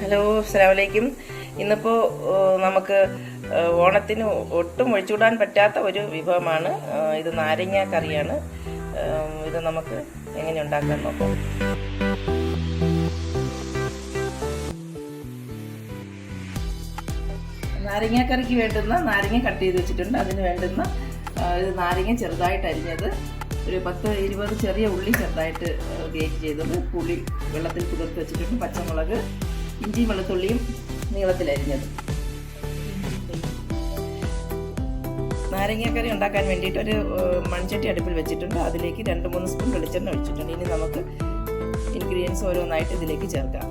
Hello അസ്സലാമലൈക്കും. ഇന്നിപ്പോൾ നമുക്ക് ഓണത്തിന് ഒട്ടും ഒഴിച്ചുകൂടാൻ പറ്റാത്ത ഒരു വിഭവമാണ് ഇത് നാരങ്ങ കറിയാണ്. ഇത് നമുക്ക് എങ്ങനെ ഉണ്ടാക്കാൻ നോക്കാം. നാരങ്ങാക്കറിക്ക് വേണ്ടുന്ന നാരങ്ങ കട്ട് ചെയ്ത് വെച്ചിട്ടുണ്ട്. അതിന് വേണ്ടുന്ന ഇത് നാരങ്ങ ചെറുതായിട്ട് അരിഞ്ഞത് ഒരു പത്ത് ഇരുപത് ചെറിയ ഉള്ളി ചെറുതായിട്ട് ഗ്രേറ്റ് ചെയ്തത്. പുളി വെള്ളത്തിൽ കുതിർത്ത് വെച്ചിട്ടുണ്ട്. പച്ചമുളക് ഇഞ്ചിയും വെളുത്തുള്ളിയും നീളത്തിൽ അരിഞ്ഞത് നാരങ്ങക്കറി ഉണ്ടാക്കാൻ വേണ്ടിയിട്ട് ഒരു മൺചട്ടി അടുപ്പിൽ വെച്ചിട്ടുണ്ട്. അതിലേക്ക് രണ്ട് മൂന്ന് സ്പൂൺ വെളിച്ചെണ്ണ ഒഴിച്ചിട്ടുണ്ട്. ഇനി നമുക്ക് ഇൻഗ്രീഡിയൻസ് ഓരോന്നായിട്ട് ഇതിലേക്ക് ചേർക്കാം.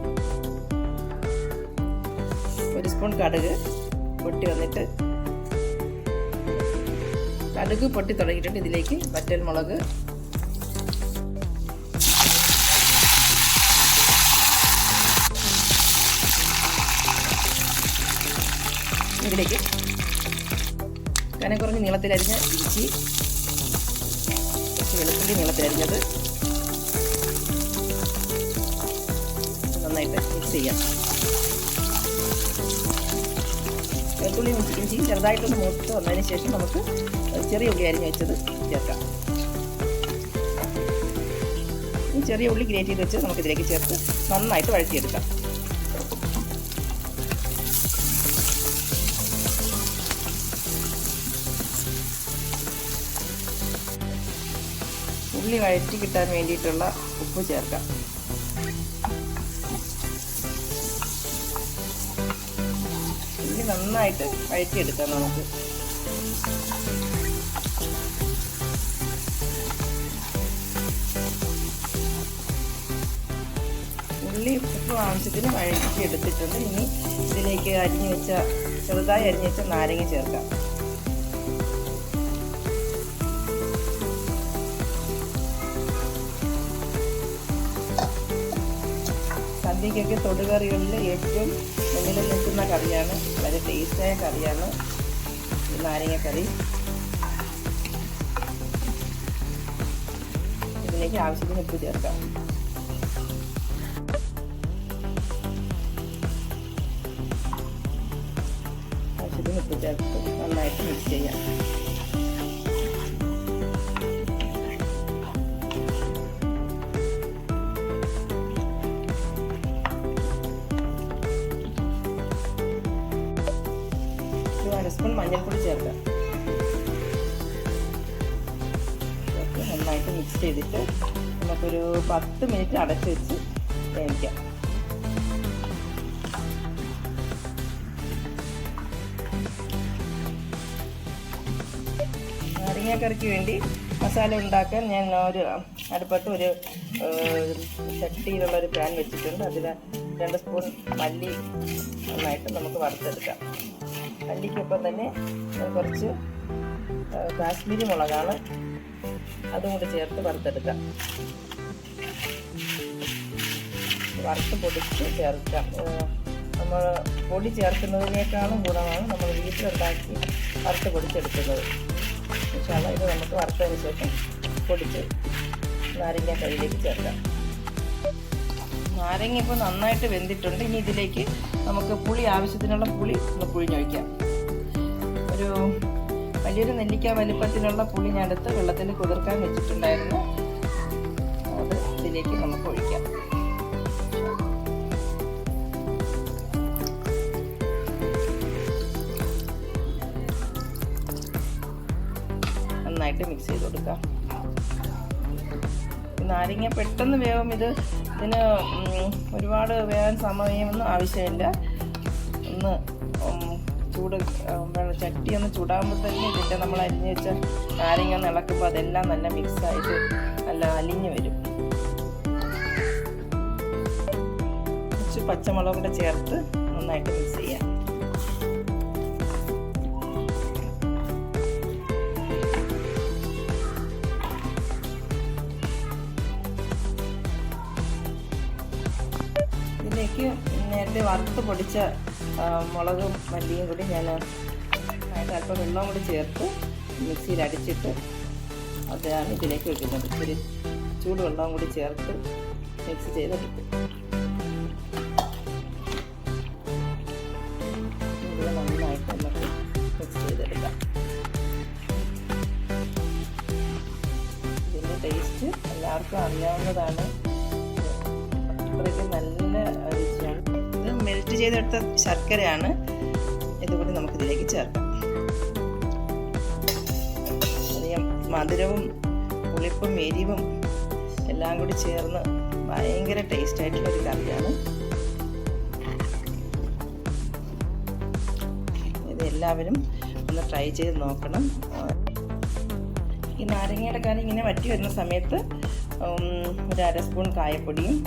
ഒരു സ്പൂൺ കടുക് പൊട്ടി വന്നിട്ട് കടുക് പൊട്ടി തുടങ്ങിയിട്ടുണ്ട്. ഇതിലേക്ക് വറ്റൽ ഇതിലേക്ക്. കനം കുറഞ്ഞ് നീളത്തിലരിഞ്ഞ ഇഞ്ചി കുറച്ച് വെളുത്തുള്ളി നീളത്തിലരിഞ്ഞത് നന്നായിട്ട് മിക്സ് ചെയ്യാം. വെളുത്തുള്ളി ഇഞ്ചിയും ചെറുതായിട്ടൊന്ന് മൂത്ത് വന്നതിന് ശേഷം നമുക്ക് ചെറിയ ഉള്ളി അരിഞ്ഞ് വെച്ചത് ചേർക്കാം. ചെറിയ ഉള്ളി ഗ്രേറ്റ് ചെയ്ത് വെച്ച് നമുക്കിതിലേക്ക് ചേർത്ത് നന്നായിട്ട് വഴറ്റിയെടുക്കാം. ഉള്ളി വഴറ്റി കിട്ടാൻ വേണ്ടിയിട്ടുള്ള ഉപ്പ് ചേർക്കാം. ഉള്ളി നന്നായിട്ട് വഴറ്റിയെടുക്കാം നമുക്ക്. ഉള്ളി ഉപ്പ് ആവശ്യത്തിന് വഴറ്റി എടുത്തിട്ടുണ്ട് ഇനി ഇതിലേക്ക് അരിഞ്ഞു വെച്ച ചെറുതായി അരിഞ്ഞു വെച്ച നാരങ്ങ ചേർക്കാം. സദ്യക്കൊക്കെ തൊടുകറികളിൽ ഏറ്റവും മുന്നിൽ നിൽക്കുന്ന കറിയാണ്. വളരെ ടേസ്റ്റായ കറിയാണ്. നാരങ്ങക്കറി. ഇതിലേക്ക് ആവശ്യത്തിന് ഉപ്പ് ചേർക്കാം. ആവശ്യത്തിന് ഉപ്പ് ചേർത്ത് നന്നായിട്ട് മിക്സ് ചെയ്യാം. ഒരു അര സ്പൂൺ മഞ്ഞൾപ്പൊടി ചേർക്കാം നന്നായിട്ട് മിക്സ് ചെയ്തിട്ട് നമുക്കൊരു പത്ത് മിനിറ്റ് അടച്ച് വെച്ച് വേവിക്കാം. നാരങ്ങാക്കറിക്ക് വേണ്ടി മസാല ഉണ്ടാക്കാൻ ഞാൻ ഒരു അടുപ്പത്ത് ഒരു ചട്ടിയിലുള്ള ഒരു പാൻ വെച്ചിട്ടുണ്ട്. അതിൽ രണ്ട് സ്പൂൺ മല്ലി നന്നായിട്ട് നമുക്ക് വറുത്തെടുക്കാം. മല്ലിക്കൊപ്പം തന്നെ കുറച്ച് കാശ്മീരി മുളകാണ് അതും കൂടി ചേർത്ത് വറുത്തെടുക്കാം. വറുത്ത് പൊടിച്ച് ചേർക്കാം. നമ്മൾ പൊടി ചേർക്കുന്നതിനേക്കാളും ഗുണമാണ് നമ്മൾ വീട്ടിലുണ്ടാക്കി വറുത്ത് പൊടിച്ചെടുക്കുന്നത്. പക്ഷേ ഇത് നമുക്ക് വറുത്തതിന് ശേഷം പൊടിച്ച് നാരങ്ങ കൈയിലേക്ക് ചേർക്കാം. നാരങ്ങ ഇപ്പോൾ നന്നായിട്ട് വെന്തിട്ടുണ്ട്. ഇനി ഇതിലേക്ക് നമുക്ക് പുളി ആവശ്യത്തിനുള്ള പുളി ഒന്ന് പുളിഞ്ഞൊഴിക്കാം ഒരു വലിയൊരു നെല്ലിക്ക വലിപ്പത്തിലുള്ള പുളി ഞാൻ എടുത്ത് വെള്ളത്തിൽ കുതിർക്കാൻ വെച്ചിട്ടുണ്ടായിരുന്നു. അത് ഇതിലേക്ക് നമുക്ക് ഒഴിക്കാം. നന്നായിട്ട് മിക്സ് ചെയ്ത് കൊടുക്കാം. നാരങ്ങ പെട്ടെന്ന് വേഗം ഇത് ഇതിന് ഒരുപാട് വേവാൻ സമയമൊന്നും ആവശ്യമില്ല. ഒന്ന് ചൂട് ചട്ടി ഒന്ന് ചൂടാകുമ്പോൾ തന്നെ ഇതിന്റെ നമ്മൾ അരിഞ്ഞ് വെച്ച നാരങ്ങ ഒന്ന് ഇളക്കുമ്പോൾ അതെല്ലാം നല്ല മിക്സായിട്ട് നല്ല അലിഞ്ഞ് വരും. കുറച്ച് പച്ചമുളക് കൂടെ ചേർത്ത് നന്നായിട്ട് മിക്സ് ചെയ്യാം. ഇതിലേക്ക് നേരത്തെ വറുത്ത് പൊടിച്ച മുളകും മല്ലിയും കൂടി ഞാൻ അല്പം വെള്ളവും കൂടി ചേർത്ത്. മിക്സിയിൽ അടിച്ചിട്ട് അതാണ് ഇതിലേക്ക് വെക്കുന്നത്. ഇച്ചിരി ചൂട് വെള്ളവും കൂടി ചേർത്ത് മിക്സ് ചെയ്തെടുക്കും. നന്നായിട്ട് ടേസ്റ്റ് എല്ലാവർക്കും അറിയാവുന്നതാണ്. ചെയ്തെടുത്ത ശർക്കരയാണ്. ഇതുകൂടി നമുക്കിതിലേക്ക് ചേർക്കാം. അധികം മധുരവും പുളിപ്പും എരിവും എല്ലാം കൂടി ചേർന്ന് ഭയങ്കര ടേസ്റ്റ് ആയിട്ടുള്ള ഒരു കറിയാണ്. ഇത് എല്ലാവരും ഒന്ന് ട്രൈ ചെയ്ത് നോക്കണം. ഈ നാരങ്ങയുടെ കറി ഇങ്ങനെ വറ്റി വരുന്ന സമയത്ത് ഒരു അര സ്പൂൺ കായപ്പൊടിയും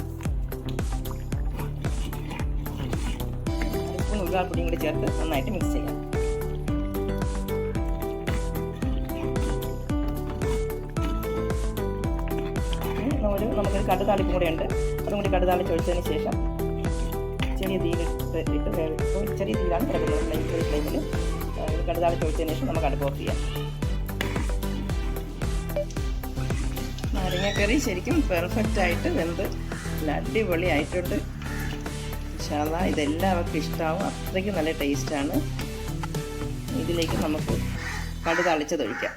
അര പൊടിയും കൂടി ചേർത്ത് നന്നായിട്ട് മിക്സ് ചെയ്യാം. ഒരു നമുക്കൊരു കടുതാളിപ്പും കൂടെ ഉണ്ട്. അതും കൂടി കടുതാളി ചൊഴിച്ചതിന് ശേഷം ചെറിയ തീയിലിട്ട് ഇട്ട് വേവി- ഇപ്പോൾ ചെറിയ തീയിലാണ് കിടക്കുന്നത്. ഫ്ലെയിം ചെറിയ ഫ്ലെയിമിൽ കടുതാളി ചൊഴിച്ചതിന് ശേഷം നമുക്ക് അടുപ്പ് ഓഫ് ചെയ്യാം. നാരങ്ങക്കറി ശരിക്കും പെർഫെക്റ്റ് ആയിട്ട് വെന്ത് നല്ല അടിപൊളി ആയിട്ടുണ്ട് ഇൻഷാല്ല ഇതെല്ലാവർക്കും ഇഷ്ടമാവും അത്രയ്ക്ക് നല്ല ടേസ്റ്റാണ്. ഇതിലേക്ക് നമുക്ക് കടു തളിച്ചതൊഴിക്കാം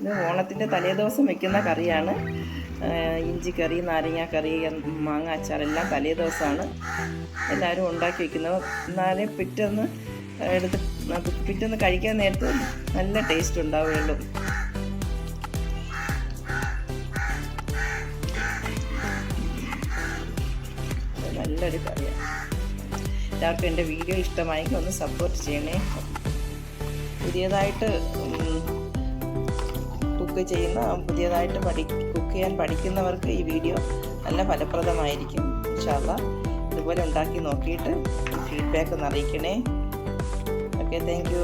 ഇത് ഓണത്തിന്റെ തലേദിവസം വെക്കുന്ന കറിയാണ്. ഇഞ്ചിക്കറി നാരങ്ങാക്കറി മാങ്ങ അച്ചാർ എല്ലാം തലേദിവസമാണ്. എല്ലാവരും ഉണ്ടാക്കി വെക്കുന്നത്. എന്നാലേ പിറ്റേന്ന് എടുത്ത് പിറ്റേന്ന് കഴിക്കാൻ നേരത്ത് നല്ല ടേസ്റ്റ് ഉണ്ടാവുകയുള്ളൂ. നല്ലൊരു കറിയാണ് എല്ലാവർക്കും എന്റെ വീഡിയോ ഇഷ്ടമായെങ്കിൽ ഒന്ന് സപ്പോർട്ട് ചെയ്യണേ. പുതിയതായിട്ട് കുക്ക് ചെയ്യുന്ന പുതിയതായിട്ട് പഠി കുക്ക് ചെയ്യാൻ പഠിക്കുന്നവർക്ക് ഈ വീഡിയോ നല്ല ഫലപ്രദമായിരിക്കും ഇൻഷാല്ല ഇതുപോലെ ഉണ്ടാക്കി നോക്കിയിട്ട് ഫീഡ്ബാക്ക് ഒന്ന് അറിയിക്കണേ. Okay thank